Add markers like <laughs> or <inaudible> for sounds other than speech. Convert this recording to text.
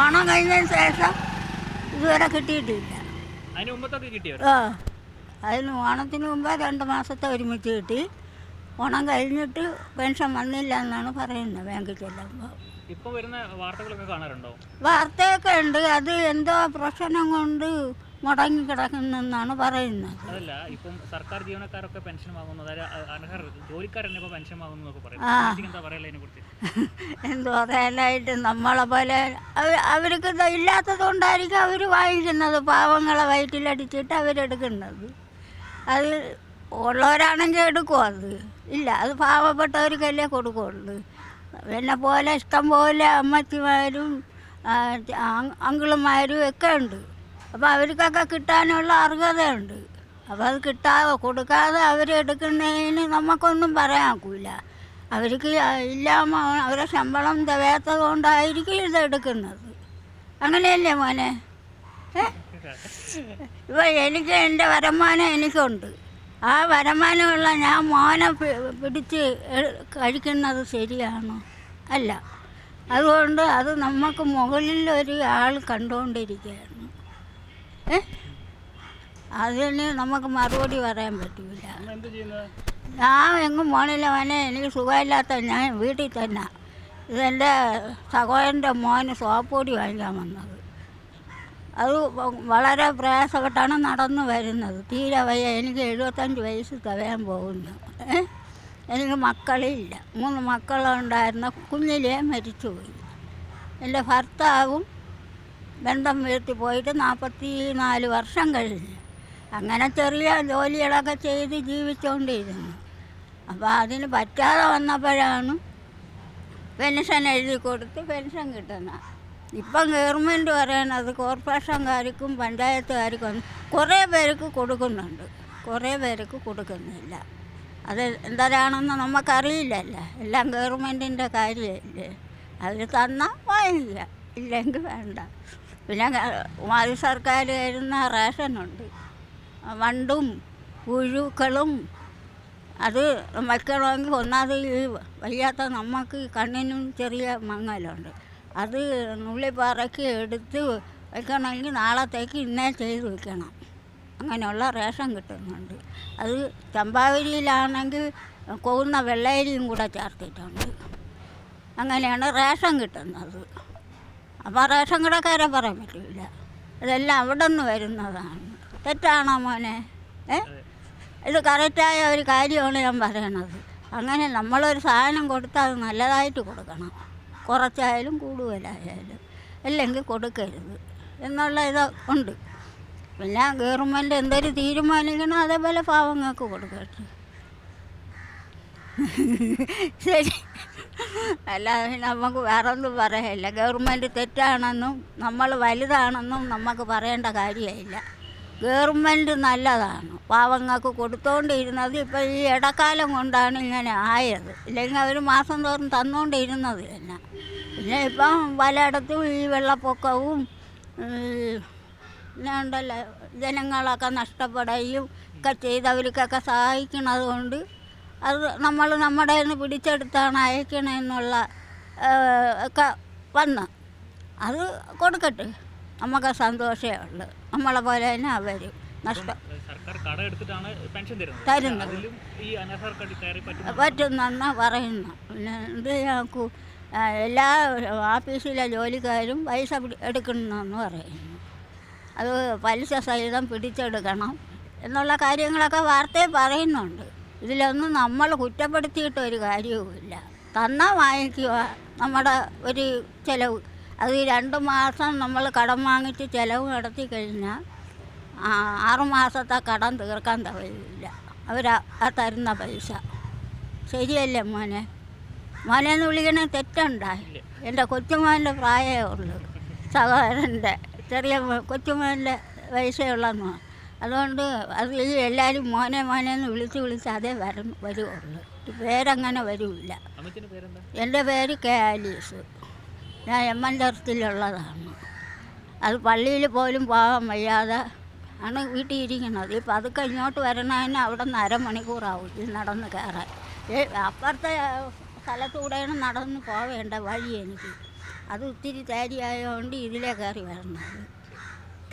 ഓണം കഴിഞ്ഞതിന് ശേഷം ഇതുവരെ കിട്ടിയിട്ടില്ല. അതിന് മുമ്പത്തൊക്കെ കിട്ടിയോ? ആ അതിന് ഓണത്തിന് മുമ്പ് രണ്ട് മാസത്തെ ഒരുമിച്ച് കിട്ടി. ഓണം കഴിഞ്ഞിട്ട് പെൻഷൻ വന്നില്ല എന്നാണ് പറയുന്നത് ബാങ്കിൽ ചെല്ലുമ്പോൾ. വരുന്ന വാർത്തകളൊക്കെ കാണാറുണ്ടോ? വാർത്തയൊക്കെ ഉണ്ട്. അത് എന്തോ പ്രശ്നം കൊണ്ട് മുടങ്ങി കിടക്കുന്നെന്നാണ് പറയുന്നത്. അതല്ല ഇപ്പം സർക്കാർ ജീവനക്കാരൊക്കെ പെൻഷൻ അർഹർ ജോലിക്കാരനെ പെൻഷൻ വാങ്ങുന്നതൊക്കെ എന്നൊക്കെ പറയും. എന്താ പറയല അതിനെ കുറിച്ച് <laughs> എന്തോ പറയാനായിട്ട് നമ്മളെ പോലെ അവ- അവർക്ക് ഇല്ലാത്തത് കൊണ്ടായിരിക്കും അവർ വാങ്ങിക്കുന്നത് പാവങ്ങളെ വയറ്റിലടിച്ചിട്ട് അവരെടുക്കുന്നത്. അത് ഉള്ളവരാണെങ്കിൽ എടുക്കും അത്. ഇല്ല അത് പാവപ്പെട്ടവർക്കല്ലേ കൊടുക്കുള്ളൂ. എന്നെ പോലെ ഇഷ്ടം പോലെ അമ്മച്ചിമാരും അങ്കിളുമാരും ഒക്കെ ഉണ്ട്. അപ്പോൾ അവർക്കൊക്കെ കിട്ടാനുള്ള അർഹതയുണ്ട്. അപ്പോൾ അത് കിട്ടാതെ കൊടുക്കാതെ അവരെടുക്കുന്നതിന് നമുക്കൊന്നും പറയാൻ ഒക്കില്ല. അവർക്ക് ഇല്ലാമ അവരെ ശമ്പളം തികയാത്തത് കൊണ്ടായിരിക്കും ഇത് എടുക്കുന്നത്. അങ്ങനെയല്ലേ മോനെ? ഇപ്പോൾ എനിക്ക് എന്റെ വരുമാനം എനിക്കുണ്ട്. ആ വരമാനമുള്ള ഞാൻ മോനെ പിടിച്ച് കഴിക്കുന്നത് ശരിയാണോ? അല്ല. അതുകൊണ്ട് അത് നമുക്ക് മുകളിൽ ഒരു ആൾ കണ്ടുകൊണ്ടിരിക്കുകയാണ് അതിന് നമുക്ക് മറുപടി പറയാൻ പറ്റില്ല ഞാൻ എങ്ങും പോണില്ല മോനെ. എനിക്ക് സുഖമില്ലാത്ത ഞാൻ വീട്ടിൽ തന്നെ. ഇതെന്റെ സഹോദരന്റെ മോന് സോപ്പൊടി വാങ്ങിക്കാൻ വന്നത്. അത് വളരെ പ്രയാസപ്പെട്ടാണ് നടന്നു വരുന്നത്. തീരെ വയ്യ. എനിക്ക് എഴുപത്തഞ്ച് വയസ്സ് തികയാൻ പോകുന്നു. എനിക്ക് മക്കളില്ല. മൂന്ന് മക്കളുണ്ടായിരുന്ന കുഞ്ഞിലേ മരിച്ചുപോയി. എന്റെ ഭർത്താവും ബന്ധം വീട്ടിൽ പോയിട്ട് നാൽപ്പത്തി നാല് വർഷം കഴിഞ്ഞു. അങ്ങനെ ചെറിയ ജോലികളൊക്കെ ചെയ്ത് ജീവിച്ചുകൊണ്ടിരുന്നു അപ്പോൾ അതിന് പറ്റാതെ വന്നപ്പോഴാണ് പെൻഷൻ എഴുതി കൊടുത്ത് പെൻഷൻ കിട്ടുന്നത് ഇപ്പം ഗവൺമെന്റ് പറയണത് കോർപ്പറേഷൻകാർക്കും പഞ്ചായത്തുകാർക്കും കുറേ പേർക്ക് കൊടുക്കുന്നുണ്ട്. കുറേ പേർക്ക് കൊടുക്കുന്നില്ല. അത് എന്തരാണെന്ന് നമുക്കറിയില്ലല്ലോ. എല്ലാം ഗവൺമെന്റിന്റെ കാര്യമല്ലേ. അവർ തന്നാൽ വാങ്ങില്ല. ഇല്ലെങ്കിൽ വേണ്ട. പിന്നെ മാറി സർക്കാർ തരുന്ന റേഷനുണ്ട്. വണ്ടും പുഴുക്കളും അത് വയ്ക്കണമെങ്കിൽ ഒന്നാമത് ഈ വയ്യാത്ത നമുക്ക് കണ്ണിനും ചെറിയ മങ്ങലുണ്ട്. അത് നുള്ളിപ്പറക്കി എടുത്ത് വയ്ക്കണമെങ്കിൽ നാളത്തേക്ക് ഇന്നേ ചെയ്ത് വയ്ക്കണം അങ്ങനെയുള്ള റേഷൻ കിട്ടുന്നുണ്ട്. അത് ചമ്പാവരിയിലാണെങ്കിൽ കൊവുന്ന വെള്ളയരിയും കൂടെ ചേർത്തിട്ടുണ്ട്. അങ്ങനെയാണ് റേഷൻ കിട്ടുന്നത്. അപ്പോൾ റേഷൻ കടക്കാരെ പറയാൻ പറ്റില്ല. ഇതെല്ലാം അവിടെ നിന്ന് വരുന്നതാണ്. തെറ്റാണോ മോനെ? ഏ? ഇത് കറക്റ്റായ ഒരു കാര്യമാണ് ഞാൻ പറയണത്. അങ്ങനെ നമ്മളൊരു സാധനം കൊടുത്താൽ അത് നല്ലതായിട്ട് കൊടുക്കണം. കുറച്ചായാലും കൂടുതലായാലും. അല്ലെങ്കിൽ കൊടുക്കരുത് എന്നുള്ള ഇത് ഉണ്ട്. പിന്നെ ഗവൺമെന്റ് എന്തൊരു തീരുമാനിക്കണോ അതേപോലെ പാവങ്ങൾക്ക് കൊടുക്കട്ടെ ശരി. അല്ലാതെ നമുക്ക് വേറെ ഒന്നും പറയാനില്ല ഗവൺമെന്റ് തെറ്റാണെന്നും നമ്മൾ വലുതാണെന്നും നമുക്ക് പറയേണ്ട കാര്യമില്ല. ഗവൺമെന്റ് നല്ലതാണ്. പാവങ്ങൾക്ക് കൊടുത്തുകൊണ്ടിരുന്നത് ഇപ്പോൾ ഈ ഇടക്കാലം കൊണ്ടാണ് ഇങ്ങനെ ആയത്. ഇല്ലെങ്കിൽ അവർ മാസം തോറും തന്നുകൊണ്ടിരുന്നത് തന്നെ. പിന്നെ ഇപ്പം പലയിടത്തും ഈ വെള്ളപ്പൊക്കവും പിന്നെ ഉണ്ടല്ലോ ജനങ്ങളൊക്കെ നഷ്ടപ്പെടുകയും ഒക്കെ ചെയ്തവർക്കൊക്കെ സഹായിക്കണത് കൊണ്ട് അത് നമ്മൾ നമ്മുടെ നിന്ന് പിടിച്ചെടുത്താണ് അയക്കണമെന്നുള്ള ഒക്കെ വന്ന്. അത് കൊടുക്കട്ടെ. നമുക്ക് സന്തോഷമേ ഉള്ളൂ. നമ്മളെ പോലെ തന്നെ അവർ നഷ്ടം തരുന്നു പറ്റുന്നെന്ന് പറയുന്നു. പിന്നെ ഇത് ഞങ്ങൾക്ക് എല്ലാ ഓഫീസിലെ ജോലിക്കാരും പൈസ എടുക്കണമെന്ന് പറയുന്നു. അത് പലിശ സഹിതം പിടിച്ചെടുക്കണം എന്നുള്ള കാര്യങ്ങളൊക്കെ വാർത്തയിൽ പറയുന്നുണ്ട്. ഇതിലൊന്നും നമ്മൾ കുറ്റപ്പെടുത്തിയിട്ട് ഒരു കാര്യവുമില്ല. തന്നാൽ വാങ്ങിക്കുക. നമ്മുടെ ഒരു ചിലവ്. അത് രണ്ട് മാസം നമ്മൾ കടം വാങ്ങിച്ച് ചിലവ് നടത്തി കഴിഞ്ഞാൽ ആറുമാസത്തെ ആറ് മാസത്തെ കടം തീർക്കാൻ തകയില്ല അവർ ആ തരുന്ന പൈസ. ശരിയല്ലേ മോനെ? മോനെ എന്ന് വിളിക്കണ തെറ്റുണ്ടായി എന്റെ കൊച്ചുമോന്റെ പ്രായമേ ഉള്ളൂ. സഹോദരന്റെ ചെറിയ കൊച്ചുമോന്റെ ഉള്ളെന്ന് അതുകൊണ്ട് അത് ഈ എല്ലാവരും മോനെ മോനെ എന്ന് വിളിച്ച് വിളിച്ച് അതേ വരും വരുവുള്ളൂ. പേരങ്ങനെ വരില്ല. എന്റെ പേര് കെ ആലീസ്. ഞാൻ എം എൻ തരത്തിലുള്ളതാണ്. അത് പള്ളിയിൽ പോലും പോകാൻ വയ്യാതെ ആണ് വീട്ടിൽ ഇരിക്കുന്നത്. ഈ പതുക്കെ ഇങ്ങോട്ട് വരണതിന് അവിടെ നിന്ന് അരമണിക്കൂറാവും ഇത് നടന്ന് കയറാൻ. ഏ അപ്പുറത്തെ സ്ഥലത്തൂടെയാണ് നടന്ന് പോവേണ്ട വഴി എനിക്ക്. അത് ഒത്തിരി തേരിയായതുകൊണ്ട് ഇതിലേ കയറി വരണത്.